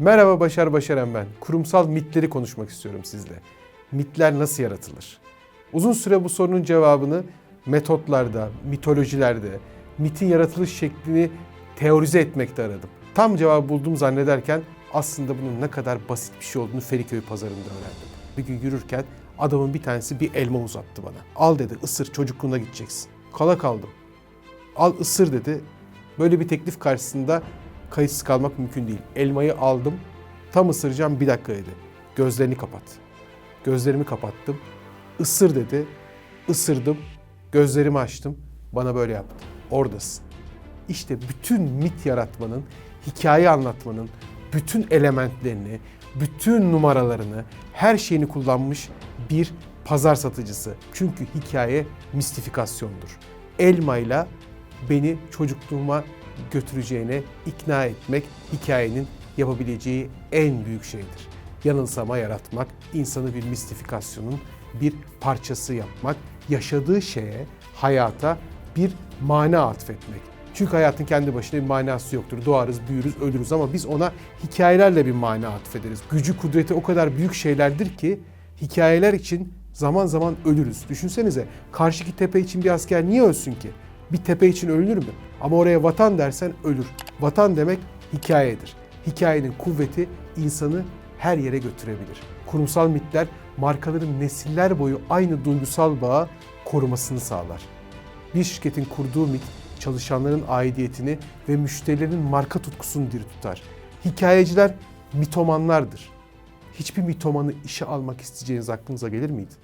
Merhaba Başar Başaran ben. Kurumsal mitleri konuşmak istiyorum sizle. Mitler nasıl yaratılır? Uzun süre bu sorunun cevabını metotlarda, mitolojilerde, mitin yaratılış şeklini teorize etmekte aradım. Tam cevabı buldum zannederken aslında bunun ne kadar basit bir şey olduğunu Feriköy pazarında öğrendim. Bir gün yürürken adamın bir tanesi bir elma uzattı bana. Al dedi ısır çocukluğuna gideceksin. Kala kaldım. Al ısır dedi. Böyle bir teklif karşısında kayıtsız kalmak mümkün değil. Elmayı aldım. Tam ısıracağım bir dakika dedi. Gözlerini kapat. Gözlerimi kapattım. Isır dedi. Isırdım. Gözlerimi açtım. Bana böyle yaptı. Oradasın. İşte bütün mit yaratmanın, hikaye anlatmanın bütün elementlerini, bütün numaralarını, her şeyini kullanmış bir pazar satıcısı. Çünkü hikaye mistifikasyondur. Elmayla beni çocukluğuma götüreceğine ikna etmek hikayenin yapabileceği en büyük şeydir. Yanılsama yaratmak, insanı bir mistifikasyonun bir parçası yapmak, yaşadığı şeye, hayata bir mana atfetmek. Çünkü hayatın kendi başına bir manası yoktur. Doğarız, büyürüz, ölürüz ama biz ona hikayelerle bir mana atfederiz. Gücü, kudreti o kadar büyük şeylerdir ki hikayeler için zaman zaman ölürüz. Düşünsenize karşıki tepe için bir asker niye ölsün ki? Bir tepe için ölünür mü? Ama oraya vatan dersen ölür. Vatan demek hikayedir. Hikayenin kuvveti insanı her yere götürebilir. Kurumsal mitler markaların nesiller boyu aynı duygusal bağı korumasını sağlar. Bir şirketin kurduğu mit çalışanların aidiyetini ve müşterilerin marka tutkusunu diri tutar. Hikayeciler mitomanlardır. Hiçbir mitomanı işe almak isteyeceğiniz aklınıza gelir miydi?